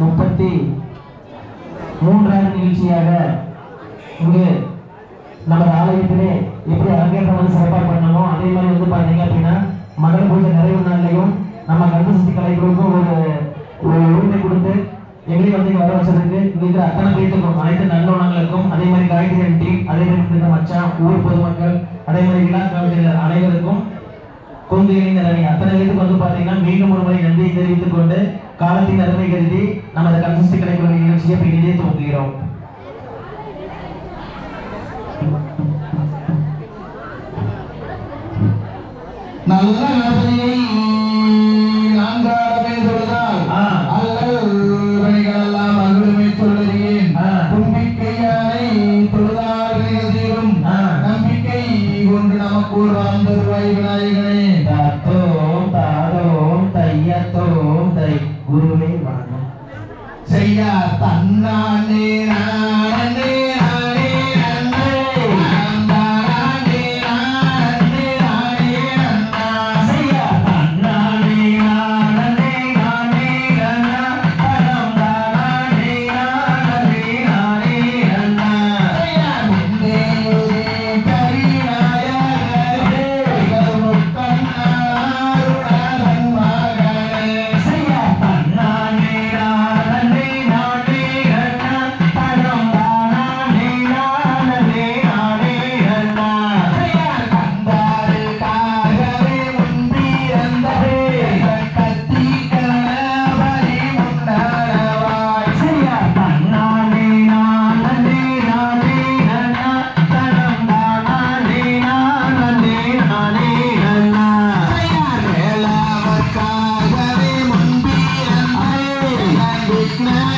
முப்பத்தி மூன்றாவது நிகழ்ச்சியாக இங்கு நமது ஆலயத்திலே எப்படி அரங்கேற்றம் வந்து சிறப்பாக பண்ணமோ அதே மாதிரி வந்து பார்த்தீங்க அப்படின்னா மகள் பூஜை நிறைவு நாள்லையும் நம்ம கந்தசக்தி கலைக்குழுக்கும் ஒரு ஒரு உரிமை கொடுத்து எங்களையும் வந்து இங்க வர வச்சதுக்கு இருக்கிற அத்தனை பேர்த்துக்கும் அனைத்து நல்லுணங்களுக்கும் அதே மாதிரி காய்கறி டீம் அதே மாதிரி மச்சான் ஊர் பொதுமக்கள் அதே மாதிரி விழா கவிஞர் அனைவருக்கும் கொங்கு இளைஞர் அணி அத்தனை பேருக்கு வந்து பார்த்தீங்கன்னா மீண்டும் ஒரு முறை நன்றியை தெரிவித்துக் கொண்டு காலத்தின் அருமை கருதி நமது கந்தசக்தி கலைக்குழு நிகழ்ச்சியை பின்னே துவங்குகிறோம். நல்ல 烦 Good.